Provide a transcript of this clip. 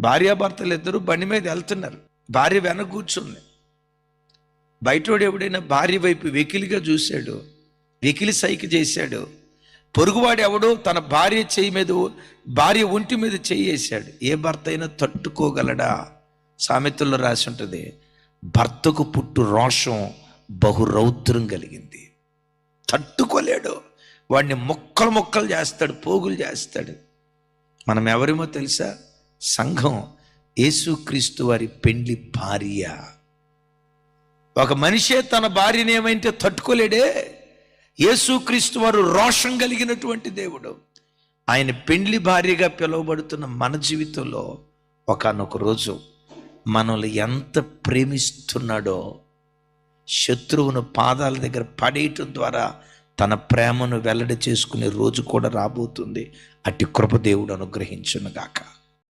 భార్యాభర్తలు ఇద్దరు బండి మీద వెళ్తున్నారు. భార్య వెనక కూర్చుంది. బయటోడు ఎవడైనా భార్య వైపు వెకిలిగా చూశాడు. వెకిలి సైకి చేశాడు. పొరుగువాడు ఎవడో తన భార్య చేయి మీద భార్య ఒంటి మీద చేయి వేశాడు. ఏ భర్త అయినా తట్టుకోగలడా? సామెతల్లో రాసి ఉంటుంది భర్తకు పుట్టు రోషం బహురౌద్రం కలిగింది. తట్టుకోలేడు. వాడిని ముక్కలు ముక్కలు చేస్తాడు పోగులు చేస్తాడు. మనం ఎవరేమో తెలుసా? సంఘం యేసుక్రీస్తు వారి పెండ్లి భార్య. ఒక మనిషే తన భార్యని ఏమైతే తట్టుకోలేడే? యేసుక్రీస్తు వారు రోషం కలిగినటువంటి దేవుడు. ఆయన పెండ్లి భార్యగా పిలువబడుతున్న మన జీవితంలో ఒకనొక రోజు మనల్ని ఎంత ప్రేమిస్తున్నాడో శత్రువును పాదాల దగ్గర పడేయటం ద్వారా తన ప్రేమను వెల్లడి చేసుకునే రోజు కూడా రాబోతుంది. అట్టి కృపదేవుడు అనుగ్రహించునుగాక